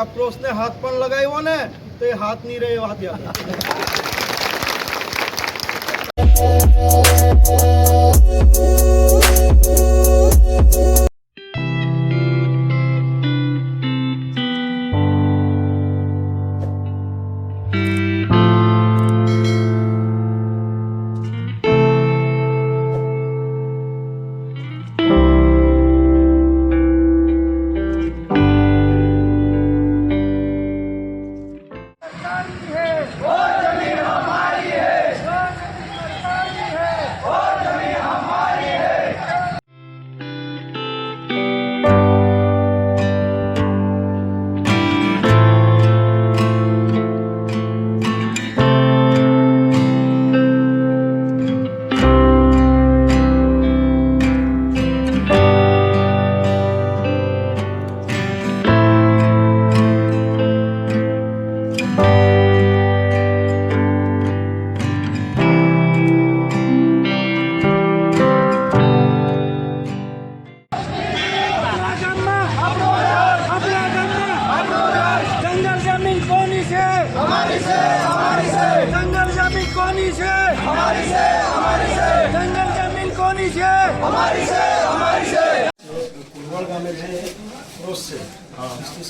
આ ક્રોસને હાથ પણ લગાવ્યો ને તો એ હાથ નહીં રહે એ વાત યાદ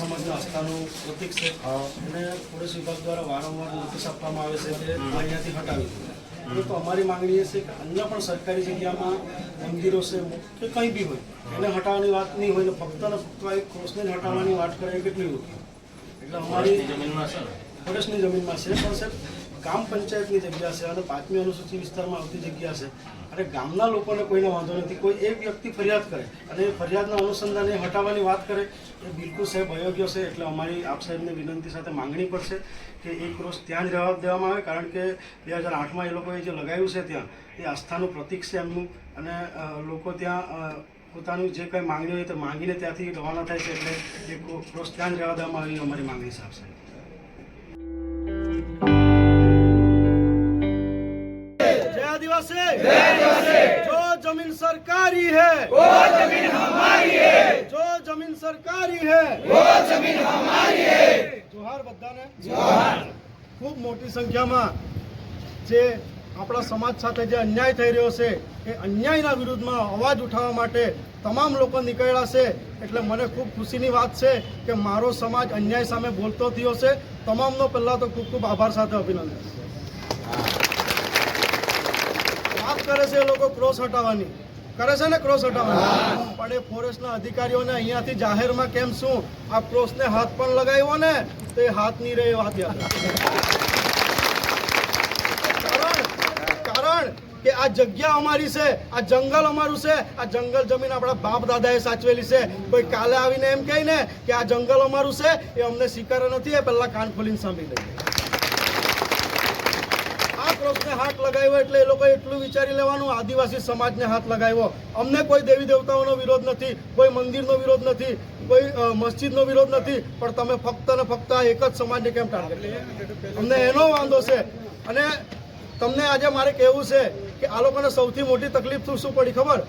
સમાજના આસ્થાનું પ્રતિક છે. અને પોલીસ વિભાગ દ્વારા વારંવાર નોટિસ આપવામાં આવે છે કે અહીંયાથી હટાવી તો અમારી માંગણી એ છે કે અન્ય પણ સરકારી જગ્યામાં મંદિરો છે કે કંઈ બી હોય એને હટાવવાની વાત નહીં હોય ફક્ત ને ફક્ત એક ક્રોસને હટાવવાની વાત કરે કેટલી હોય એટલે અમારી જમીનમાં છે ફોરેસ્ટની જમીનમાં છે પણ સાહેબ ગ્રામ પંચાયતની જગ્યા છે અને પાંચમી અનુસૂચિ વિસ્તારમાં આવતી જગ્યા છે. અને ગામના લોકોને કોઈને વાંધો નથી. કોઈ એક વ્યક્તિ ફરિયાદ કરે અને એ ફરિયાદના અનુસંધાને હટાવવાની વાત કરે, એ બિલકુલ સાહેબ અયોગ્ય છે. એટલે અમારી આપ સાહેબની વિનંતી સાથે માંગણી પડશે કે એ ક્રોસ ત્યાં જ રહેવા દેવામાં આવે. કારણ કે બે હજાર આઠમાં એ લોકોએ જે લગાવ્યું છે ત્યાં, એ આસ્થાનું પ્રતિક છે એમનું. અને લોકો ત્યાં પોતાનું જે કંઈ માંગણી હોય તે માંગીને ત્યાંથી રવાના થાય છે. એટલે એ ક્રોસ ત્યાં જ રહેવા દેવામાં આવે અમારી માંગણી છે સાહેબ. सरकारी है वो जमीन हमारी है जो जमीन सरकारी है वो जमीन हमारी है જોહાર બધાને જોહાર ખૂબ મોટી સંખ્યામાં જે આપણા સમાજ સાથે જે અન્યાય થઈ રહ્યો છે એ અન્યાયના વિરુદ્ધમાં અવાજ ઉઠાવવા માટે તમામ લોકો નીકળ્યા છે એટલે મને ખૂબ ખુશીની વાત છે કે મારો સમાજ અન્યાય સામે બોલતો થયો છે તમામનો પહેલાં તો ખૂબ ખૂબ આભાર સાથે અભિનંદન વાત કરે છે એ લોકો ક્રોસ હટાવવાની કરે છે ને ક્રોસ હટાવવાનો? પણ એ ફોરેસ્ટના અધિકારીઓને અહીંયાથી જાહેરમાં કેમ શું? આ ક્રોસને હાથ પણ લગાવ્યો ને, તો એ હાથ નહીં રહે વાત યાદ કારણ કે આ જગ્યા અમારી છે, આ જંગલ અમારું છે, આ જંગલ જમીન આપણા બાપ દાદાએ સાચવેલી છે. કોઈ કાલે આવીને એમ કહે ને કે આ જંગલ અમારું છે, એ અમને સ્વીકાર નથી, એ પહેલા કાન ખોલીને સાંભળી લઈએ ક્રોસને હાથ લગાવ્યો એટલે એ લોકોએ એટલું વિચારી લેવાનું, આદિવાસી સમાજને હાથ લગાવ્યો. અમને કોઈ દેવી દેવતાઓનો વિરોધ નથી, કોઈ મંદિરનો વિરોધ નથી, કોઈ મસ્જિદનો વિરોધ નથી, પણ તમે ફક્ત ને ફક્ત એક જ સમાજને કેમ ટાર્ગેટ અમને એનો વાંધો છે. અને તમને આજે મારે કહેવું છે કે આ લોકોને સૌથી મોટી તકલીફ શું પડી ખબર?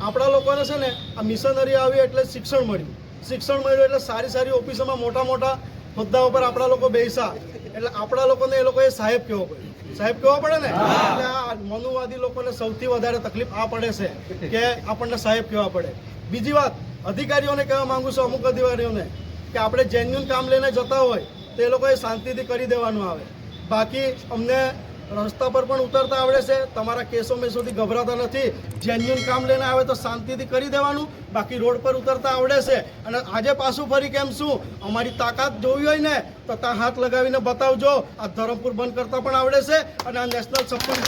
આપણા લોકોને છે ને, આ મિશનરી આવી એટલે શિક્ષણ મળ્યું. શિક્ષણ મળ્યું એટલે સારી સારી ઓફિસોમાં મોટા મોટા હોદ્દા ઉપર આપણા લોકો બેસા એટલે આપણા લોકોને એ લોકોએ સાહેબ કહેવો પડે. સાહેબ કહેવો પડે ને? એટલે આ મનુવાદી લોકોને સૌથી વધારે તકલીફ આ પડે છે કે આપણને સાહેબ કહેવા પડે. બીજી વાત, અધિકારીઓને કહેવા માંગુ છું, અમુક અધિકારીઓને, કે આપણે જેન્યુન કામ લઈને જતા હોય તો એ લોકોએ શાંતિથી કરી દેવાનું આવે. બાકી અમને રસ્તા પર પણ ઉતરતા આવડે છે. તમારા કેસો મેસોથી ગભરાતા નથી. જેન્યુન કામ લઈને આવે તો શાંતિથી કરી દેવાનું. બાકી રોડ પર ઉતરતા આવડે છે. અને આજે પાછું ફરી કેમ શું? અમારી તાકાત જોવી હોય ને, તો ત્યાં હાથ લગાવીને બતાવજો. આ ધરમપુર બંધ કરતા પણ આવડે છે. અને આ નેશનલ સફળ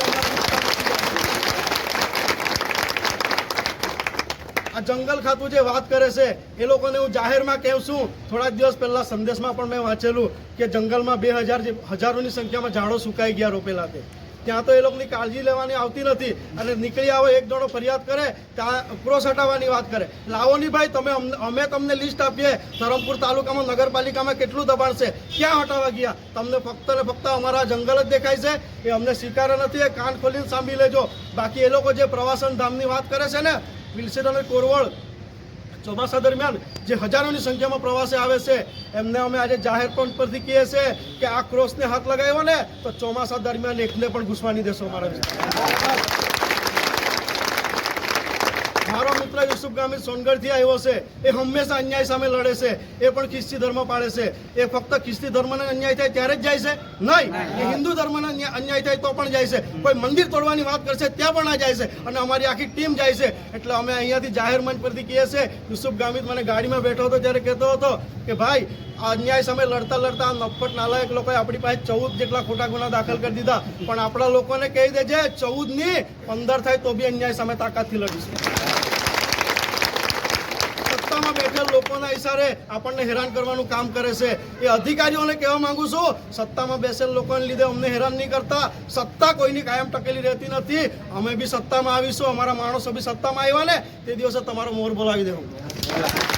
આ જંગલ ખાતું જે વાત કરે છે, એ લોકોને હું જાહેરમાં કહું છું થોડા દિવસ પહેલા સંદેશમાં પણ મેં વાંચેલું કે જંગલમાં બે હજાર હજારોની સંખ્યામાં ઝાડો સુકાઈ ગયા રોપેલા તે. ત્યાં તો એ લોકોની કાળજી લેવાની આવતી નથી અને નીકળી આવો, એક જણો ફરિયાદ કરે, ત્યાં ક્રોસ હટાવવાની વાત કરે. લાવો નહીં ભાઈ, તમે અમે તમને લિસ્ટ આપીએ, ધરમપુર તાલુકામાં, નગરપાલિકામાં કેટલું દબાણ છે, ક્યાં હટાવવા ગયા? તમને ફક્ત ને ફક્ત અમારા જંગલ જ દેખાય છે, એ અમને સ્વીકાર નથી, એ કાન ખોલીને સાંભળી લેજો. બાકી એ લોકો જે પ્રવાસન ધામની વાત કરે છે ને વિલસન અને કોરવળ ચોમાસા દરમિયાન જે હજારોની સંખ્યામાં પ્રવાસે આવે છે, એમને અમે આજે જાહેર પણ પરથી કહીએ છીએ કે આ ક્રોસને હાથ લગાવ્યો ને, તો ચોમાસા દરમિયાન એકને પણ ઘૂસવા નહીં દેશો અમારા વિસ્તારમાં મારો યુસુફ ગામી સોનગઢથી આવ્યો છે. એ હંમેશા અન્યાય સામે લડે છે. એ પણ ખ્રિસ્તી ધર્મ પાડે છે. એ ફક્ત ખ્રિસ્તી ધર્મને અન્યાય થાય ત્યારે જ જાય છે? નહીં. એ હિન્દુ ધર્મને અન્યા- અન્યાય થાય તો પણ જાય છે. કોઈ મંદિર તોડવાની વાત કરશે ત્યાં પણ ના જાય છે. અને અમારી આખી ટીમ જાય છે. એટલે અમે અહીંયાથી જાહેર મંચ પરથી કહીએ છીએ, યુસુફ ગામિત મને ગાડીમાં બેઠો હતો ત્યારે કહેતો હતો કે, ભાઈ, આ અન્યાય સામે લડતા લડતા આ નફટ નાલાયક લોકોએ આપણી પાસે ચૌદ જેટલા ખોટા ગુના દાખલ કરી દીધા. પણ આપણા લોકોને કહી દેજે ચૌદની પંદર થાય તો બી અન્યાય સામે તાકાતથી લડીશું. સત્તામાં બેઠેલ લોકોના ઇશારે આપણને હેરાન કરવાનું કામ કરે છે. એ અધિકારીઓને કહેવા માંગુ છું, સત્તામાં બેસેલ લોકોને લીધે અમને હેરાન નહીં કરતા. સત્તા કોઈની કાયમ ટકેલી રહેતી નથી. અમે બી સત્તામાં આવીશું, અમારા માણસો બી સત્તામાં આવ્યા ને તે દિવસે તમારો મોર બોલાવી દેવું.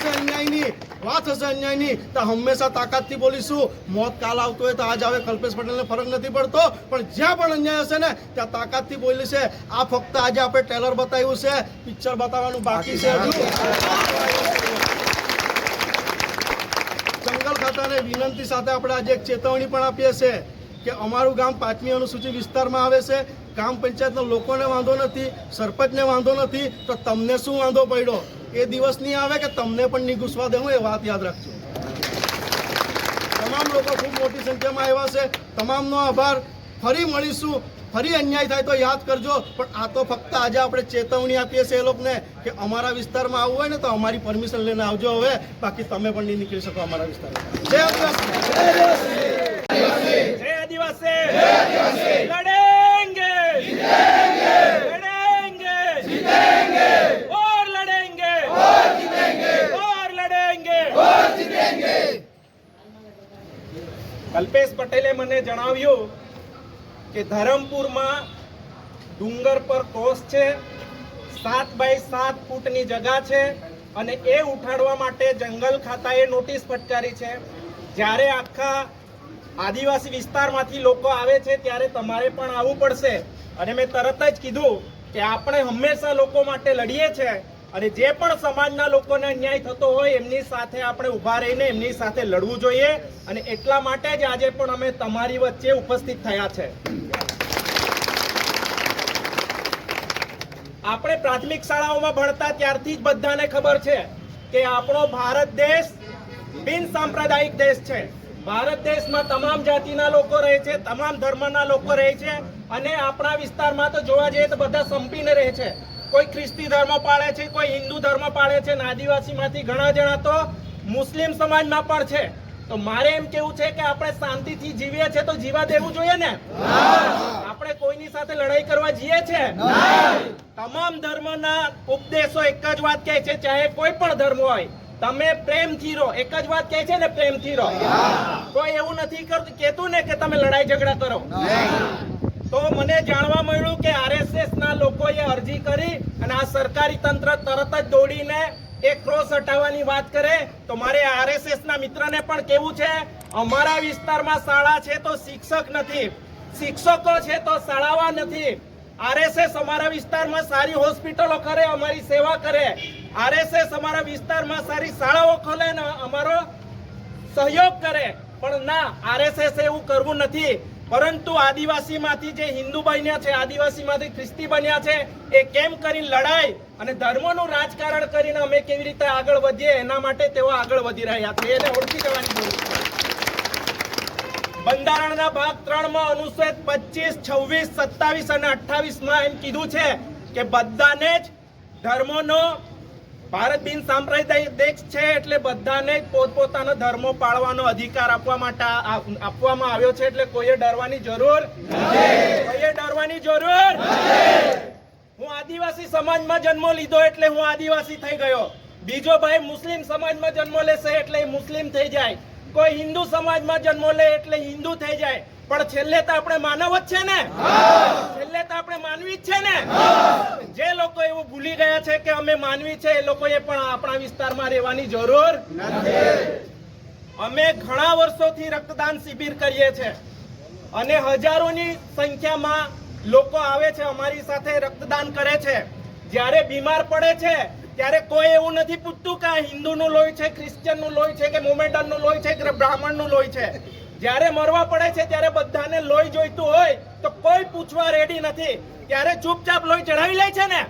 હશે અન્યાયની વાત હશે અન્યાયની તો હંમેશા તાકાતથી બોલીશું. મોત કાલ આવતો હોય તો આજ આવે, કલ્પેશ પટેલને ફરક નથી પડતો. પણ જ્યાં પણ અન્યાય હશે ને, ત્યાં તાકાતથી બોલી આ ફક્ત આજે આપણે ટ્રેલર બતાવ્યું છે. પિક્ચર બતાવવાનું બાકી છે જંગલ ખાતાને વિનંતી સાથે આપણે આજે એક ચેતવણી પણ આપીએ છીએ કે અમારું ગામ પાંચમી અનુસૂચિત વિસ્તારમાં આવે છે. ગ્રામ પંચાયતના લોકોને વાંધો નથી, સરપંચને વાંધો નથી. તો તમને શું વાંધો પડ્યો? એ દિવસ નહીં આવે કે તમને પણ નહીં ઘૂસવા દે એ વાત યાદ રાખજો. તમામ લોકો ખૂબ મોટી સંખ્યામાં આવ્યા છે. તમામનો આભાર. ફરી મળીશું. ફરી અન્યાય થાય તો યાદ કરજો. પણ આ તો ફક્ત આજે આપણે ચેતવણી આપીએ છીએ એ લોકોને કે અમારા વિસ્તારમાં આવવું હોય ને તો અમારી પરમિશન લઈને આવજો હવે. બાકી તમે પણ નહીં નીકળી શકો અમારા વિસ્તારમાં. જય આદિવાસી. જય આદિવાસી. જય આદિવાસી. કલ્પેશ પટેલે મને જણાવ્યું કે ધરમપુરમાં ડુંગર પર કોસ છે, સાત બાય સાત ફૂટની જગા છે અને એ ઉઠાડવા માટે જંગલ ખાતાએ નોટિસ ફટકારી છે. જ્યારે આખા આદિવાસી વિસ્તારમાંથી લોકો આવે છે ત્યારે તમારે પણ આવવું પડશે. અને મેં તરત જ કીધું કે આપણે હંમેશા લોકો માટે લડીએ છીએ. અને જે પણ સમાજના લોકોને અન્યાય થતો હોય એમની સાથે આપણે ઊભા રહીને એમની સાથે લડવું જોઈએ અને એટલા માટે જ આજે પણ અમે તમારી વચ્ચે ઉપસ્થિત થયા છે. આપણે પ્રાથમિક શાળાઓમાં ભણતા ત્યારથી જ બધાને ખબર છે કે આપણો ભારત દેશ બિન સાંપ્રદાયિક દેશ છે. ભારત દેશમાં તમામ જાતિના લોકો રહે છે, તમામ ધર્મના લોકો રહે છે અને આપણા વિસ્તારમાં તો જોવા જઈએ તો બધા સંપીને રહે છે. કોઈ ખ્રિસ્તી ધર્મ પાળે છે, કોઈ હિન્દુ ધર્મ પાળે છે અને આદિવાસીમાંથી ઘણા જણા તો મુસ્લિમ સમાજમાં પણ છે. તો મારે એમ કેવું છે કે આપણે શાંતિથી જીવીએ છે તો જીવા દેવું જોઈએ ને? આપણે કોઈની સાથે લડાઈ કરવા જઈએ છે? તમામ ધર્મના ઉપદેશો એક જ વાત કહે છે, ચાહે કોઈ પણ ધર્મ હોય. તમે પ્રેમથી રહો, એક જ વાત કહે છે ને, પ્રેમથી રહો. કોઈ એવું નથી કરતું કેતું ને કે તમે લડાઈ ઝઘડા કરો. તો મને જાણવા મળ્યું કે આરએસએસ ના લોકોએ અરજી કરી અને આ સરકારી તંત્ર તરત જ દોડીને એક ક્રોસ હટાવવાની વાત કરે. તો મારે આરએસએસ ના મિત્રને પણ કેવું છે? અમારા વિસ્તારમાં શાળા છે તો શિક્ષક નથી. શિક્ષકો છે તો શાળાવા નથી. આરએસએસ અમારા વિસ્તારમાં સારી હોસ્પિટલો કરે, અમારી સેવા કરે. આરએસએસ અમારા વિસ્તારમાં સારી શાળાઓ ખોલે ને અમારો સહયોગ કરે. પણ ના આરએસએસ એવું કરવું નથી. પરંતુ આદિવાસીમાંથી જે હિન્દુ બન્યા છે, આદિવાસીમાંથી ખ્રિસ્તી બન્યા છે, એ કેમ કરી લડાઈ અને ધર્મનું રાજકારણ કરીને અમે કેવી રીતે આગળ વધીએ, એના માટે તેઓ આગળ વધી રહ્યા છે. એને ઓળખી જવાની જરૂર બંધારણના ભાગ ત્રણમાં અનુચ્છેદ પચીસ, છવ્વીસ, સત્તાવીસ અને અઠ્ઠાવીસમાં એમ કીધું છે કે બધાને જ ધર્મોનો ભારત બિન સાંપ્રદાયિક દેશ છે એટલે બધાને પોતપોતાનો ધર્મો પાળવાનો અધિકાર આપવા માટે આપવામાં આવ્યો છે એટલે કોઈએ ડરવાની જરૂર કોઈએ ડરવાની જરૂર હું આદિવાસી સમાજમાં જન્મ લીધો એટલે હું આદિવાસી થઈ ગયો. બીજો ભાઈ મુસ્લિમ સમાજમાં જન્મ લેશે એટલે મુસ્લિમ થઈ જાય. કોઈ હિન્દુ સમાજમાં જન્મ લે એટલે હિન્દુ થઈ જાય. પણ છેલ્લે તો આપણે માનવ જ છે ને? છેલ્લે તો આપણે માનવી જ છે ને? જે લોકો એવું ભૂલી ગયા છે કે અમે માનવી છે, એ લોકોએ પણ આપણા વિસ્તારમાં રહેવાની જરૂર અમે ઘણા વર્ષોથી રક્તદાન શિબિર કરીએ છીએ અને હજારોની સંખ્યામાં લોકો આવે છે, અમારી સાથે રક્તદાન કરે છે. જ્યારે બીમાર પડે છે, ત્યારે કોઈ એવું નથી પૂછતું કે આ હિન્દુનું લોહી છે ક્રિશ્ચિયનનું લોહી છે, કે મોમેડનનું લોહી છે, કે બ્રાહ્મણનું લોહી છે. જ્યારે મરવા પડે છે, ત્યારે બધાને લોહી જોઈતું હોય તો કોઈ પૂછવા રેડી નથી. ત્યારે ચૂપચાપ લોહી ચડાવી લે છે ને?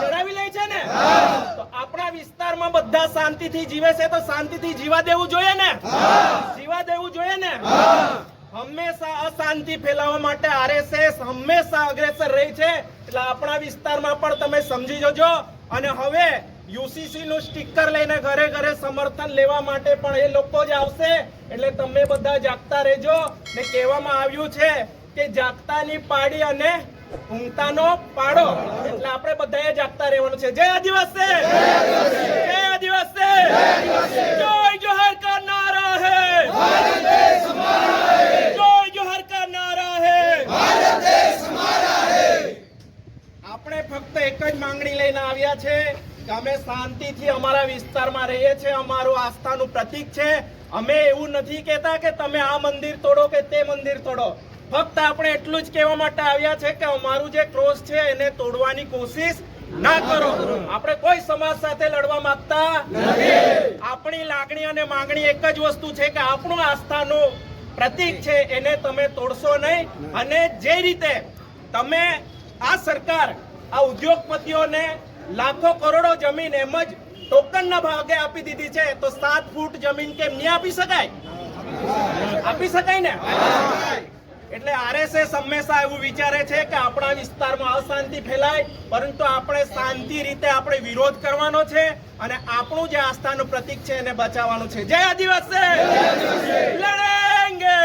ચડાવી લે છે ને? તો આપણા વિસ્તારમાં બધા શાંતિથી જીવે છે તો શાંતિથી જીવા દેવું જોઈએ ને? જીવા દેવું જોઈએ ને? હંમેશા અશાંતિ ફેલાવવા માટે આરએસએસ હંમેશા અગ્રેસર રહી છે. એટલે આપણા વિસ્તારમાં પણ તમે સમજી જજો. અને હવે યુસીસી નું સ્ટીકર લઈને ઘરે ઘરે સમર્થન લેવા માટે પણ એ લોકો જ આવશે. એટલે તમે બધા જાગતા રહેજો ને કહેવામાં આવ્યું છે કે જાગતાની પાડી અને ઊંઘતાનો પાડો. એટલે આપણે બધાએ જાગતા રહેવાનું છે. જય આદિવાસી! જય આદિવાસી! જય જોહર કા નારા હે! જય જોહર કા નારા હે! આપણે ફક્ત એક જ માંગણી લઈને આવ્યા છે. અમે શાંતિથી અમારા વિસ્તારમાં રહીએ છીએ, અમારું આસ્થાનું પ્રતીક છે. અમે એવું નથી કહેતા કે તમે આ મંદિર તોડો કે તે મંદિર તોડો. ફક્ત આપણે એટલું જ કહેવા માટે આવ્યા છે કે અમારું જે ક્રોસ છે એને તોડવાની કોશિશ ના કરો. આપણે કોઈ સમાજ સાથે લડવા માંગતા આપણી લાગણી અને માંગણી એક જ વસ્તુ છે કે આપણું આસ્થાનું પ્રતીક છે, એને તમે તોડશો નહીં. અને જે રીતે તમે આ સરકાર, આ ઉદ્યોગપતિઓને લાખો કરોડો જમીન એમ જ ટોકનના ભાગે આપી દીધી છે. તો સાત ફૂટ જમીન કેમ નહીં આપી શકાય? આપી શકાય ને? એટલે આરએસએસ હંમેશા એવું વિચારે છે કે આપણા વિસ્તારમાં અશાંતિ ફેલાય, પરંતુ આપણે શાંતિ રીતે આપણે વિરોધ કરવાનો છે અને આપણું જે આસ્થાનું પ્રતીક છે એને બચાવવાનું છે. જય આદિવાસી! લડેંગે!